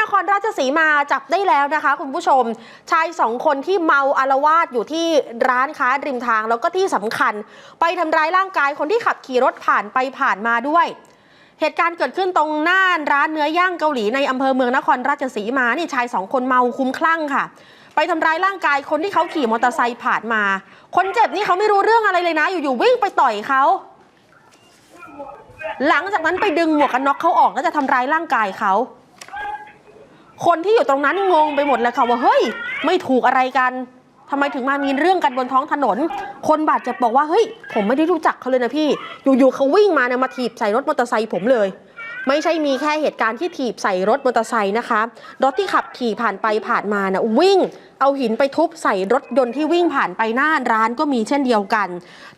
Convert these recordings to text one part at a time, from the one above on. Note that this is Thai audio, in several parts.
นครราชสีมาจับได้แล้วนะคะ คุณผู้ชม ชายสองคนที่เมาอารวาสอยู่ที่ร้านค้าริมทาง แล้วก็ที่สำคัญ ไปทำร้ายร่างกายคนที่ขับขี่รถผ่านไปผ่านมาด้วย เหตุการณ์เกิดขึ้นตรงหน้าร้านเนื้อย่างเกาหลีในอำเภอเมืองนครราชสีมานี่ชายสองคนเมาคุ้มคลั่งค่ะ ไปทำร้ายร่างกายคนที่เขาขี่มอเตอร์ไซค์ผ่านมา คนเจ็บนี่เขาไม่รู้เรื่องอะไรเลยนะ อยู่ๆวิ่งไปต่อยเขาหลังจากนั้นไปดึงหมวกกันน็อกเขาออกแล้วจะทำร้ายร่างกายเขา คนที่อยู่ตรงนั้นงงไปหมดเลยค่ะว่าเฮ้ย ไม่ถูกอะไรกันทำไมถึงมามีเรื่องกันบนท้องถนน คนบาดเจ็บบอกว่าเฮ้ยผมไม่ได้รู้จักเขาเลยนะพี่ อยู่ๆเขาวิ่งมาเนี่ยมาถีบใส่รถมอเตอร์ไซค์ผมเลย ไม่ใช่มีแค่เหตุการณ์ที่ถีบใส่รถมอเตอร์ไซค์นะคะรถที่ขับขี่ผ่านไปผ่านมานะวิ่ง เอาหินไปทุบใส่รถยนต์ที่วิ่งผ่านไปหน้าร้านก็มีเช่นเดียวกัน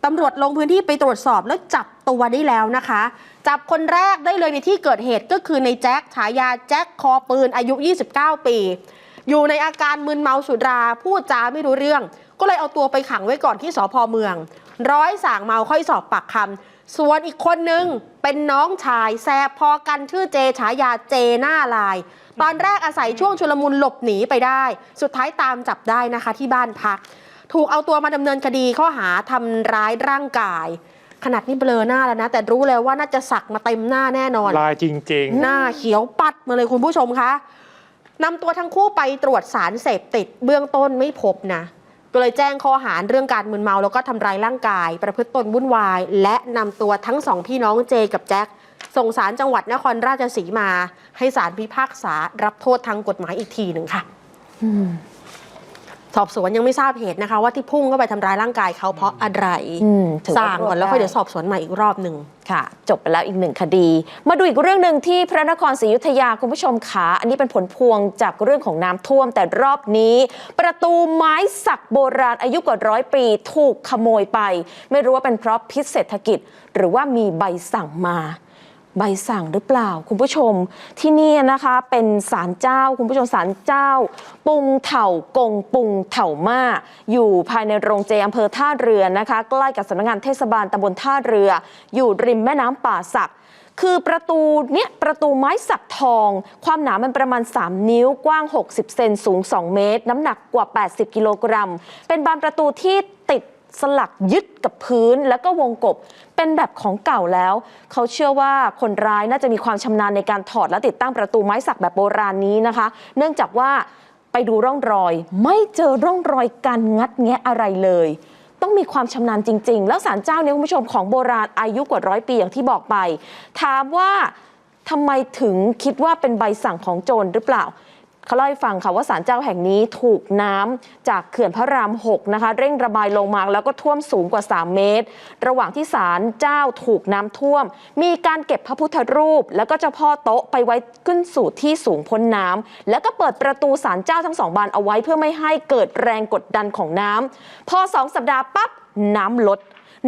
ตำรวจลงพื้นที่ไปตรวจสอบแล้วจับตัวได้แล้วนะคะ จับคนแรกได้เลยในที่เกิดเหตุก็คือในแจ็คฉายาแจ็คคอปืนอายุ 29 ปี อยู่ในอาการมึนเมาสุราพูดจาไม่รู้เรื่อง ก็เลยเอาตัวไปขังไว้ก่อนที่สพเมือง ร้อยสางเมาค่อยสอบปากคำส่วนอีกคนนึงเป็นน้องชายแซบพอกันชื่อเจฉายาเจหน้าลาย ตอนแรกอาศัยช่วงชุลมุนหลบหนีไปได้ สุดท้ายตามจับได้นะคะที่บ้านพัก ถูกเอาตัวมาดำเนินคดีข้อหาทำร้ายร่างกายขนาดนี้เบลอหน้าแล้วนะ แต่รู้แล้วว่าน่าจะสักมาเต็มหน้าแน่นอน ลายจริงหน้าเขียวปัดมาเลยคุณผู้ชมคะนำตัวทั้งคู่ไปตรวจสารเสพติดเบื้องต้นไม่พบนะ ก็เลยแจ้งข้อหาเรื่องการมึนเมาแล้วก็ทำร้ายร่างกาย ประพฤติตนวุ่นวาย และนำตัวทั้งสองพี่น้องเจกับแจ็คส่งสารจังหวัดนครราชสีมา ให้สารพิพากษารับโทษทางกฎหมายอีกทีหนึ่งค่ะ สอบสวนยังไม่ทราบเหตุนะคะ ว่าที่พุ่งเข้าไปทำร้ายร่างกายเขาเพราะอะไรอืมถือว่าสั่งก่อนแล้วค่อยรวบได้เดี๋ยวสอบสวนใหม่อีกรอบหนึ่งค่ะ จบไปแล้วอีกหนึ่งคดี มาดูอีกเรื่องหนึ่งที่พระนครศรีอยุธยาคุณผู้ชมขาอันนี้เป็นผลพวงจากเรื่องของน้ำท่วม แต่รอบนี้ ประตูไม้สักโบราณอายุกว่าร้อยปี ถูกขโมยไป ไม่รู้ว่าเป็นเพราะพิษเศรษฐกิจ หรือว่ามีใบสั่งมา ใบสั่งหรือเปล่า คุณผู้ชมที่นี่นะคะเป็นศาลเจ้า คุณผู้ชมศาลเจ้า ปุงเถากงปุงเถามาอยู่ภายในโรงเจอำเภอท่าเรือนะคะใกล้กับสำนักงานเทศบาลตำบลท่าเรือ อยู่ริมแม่น้ำป่าสักคือประตูเนี่ยประตูไม้สักทอง ความหนามันประมาณ 3 นิ้วกว้าง 60 เซนสูง 2 เมตร น้ำหนักกว่า 80 กิโลกรัม เป็นบานประตูที่ สลักยึดกับพื้นแล้วก็วงกบ เป็นแบบของเก่าแล้ว เขาเชื่อว่าคนร้ายน่าจะมีความชำนาญในการถอดและติดตั้งประตูไม้สักแบบโบราณนี้นะคะ เนื่องจากว่าไปดูร่องรอย ไม่เจอร่องรอยการงัดแงะอะไรเลย ต้องมีความชำนาญจริง ๆ แล้วศาลเจ้าเนี่ยคุณผู้ชมของโบราณอายุกว่าร้อยปีอย่างที่บอกไป ถามว่าทำไมถึงคิดว่าเป็นใบสั่งของโจรหรือเปล่า เขาเล่าให้ฟังค่ะว่าศาลเจ้าแห่งนี้ถูกน้ำจากเขื่อนพระราม 6 นะคะ เร่งระบายลงมาแล้วก็ท่วมสูงกว่า 3 เมตร ระหว่างที่ศาลเจ้าถูกน้ำท่วม มีการเก็บพระพุทธรูป แล้วก็เจ้าพ่อโต๊ะไปไว้ขึ้นสู่ที่สูงพ้นน้ำแล้วก็เปิดประตูศาลเจ้าทั้งสองบานเอาไว้เพื่อไม่ให้เกิดแรงกดดันของน้ำพอสองสัปดาห์ปั๊บน้ำลด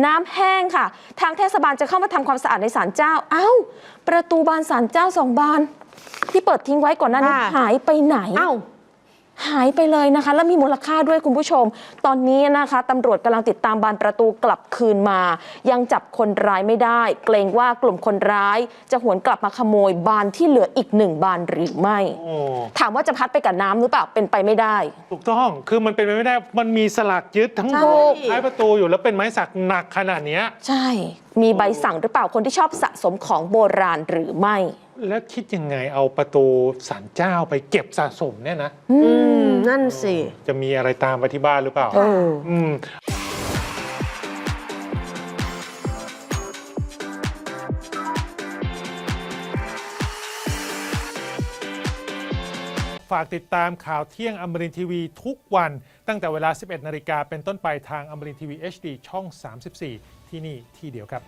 น้ำแห้งค่ะ ทางเทศบาลจะเข้ามาทำความสะอาดในศาลเจ้า เอ้า ประตูบานศาลเจ้าสองบาน ที่เปิดทิ้งไว้ก่อนหน้านี้ค่ะ หายไปไหน เอ้า หายไปเลยนะคะ แล้วมีมูลค่าด้วยคุณผู้ชม ตอนนี้นะคะตำรวจกำลังติดตามบานประตูกลับคืนมา ยังจับคนร้ายไม่ได้ เกรงว่ากลุ่มคนร้าย จะหวนกลับมาขโมยบานที่เหลืออีกหนึ่งบานหรือไม่ๆโอ้ถามว่าจะพัดไปกับน้ำหรือเปล่าเป็นไปไม่ได้ ถูกต้องคือมันเป็นไปไม่ได้ มันมีสลักยึดทั้งใช่โบกท้ายประตูอยู่แล้วเป็นไม้สักหนักขนาดเนี้ย ใช่ มีใบสั่งหรือเปล่าคนที่ชอบสะสมของโบราณหรือไม่ แล้วคิดยังไงเอาประตูศาลเจ้าไปเก็บสะสมเนี่ยนะ อืม นั่นสิ จะมีอะไรตามไปที่บ้านหรือเปล่า เออ อืมฝากติดตามข่าวเที่ยงอมรินทีวีทุกวันตั้งแต่เวลา 11 นาฬิกาเป็นต้นไปทางอมรินทีวี HD ช่อง 34 ที่นี่ที่เดียวครับ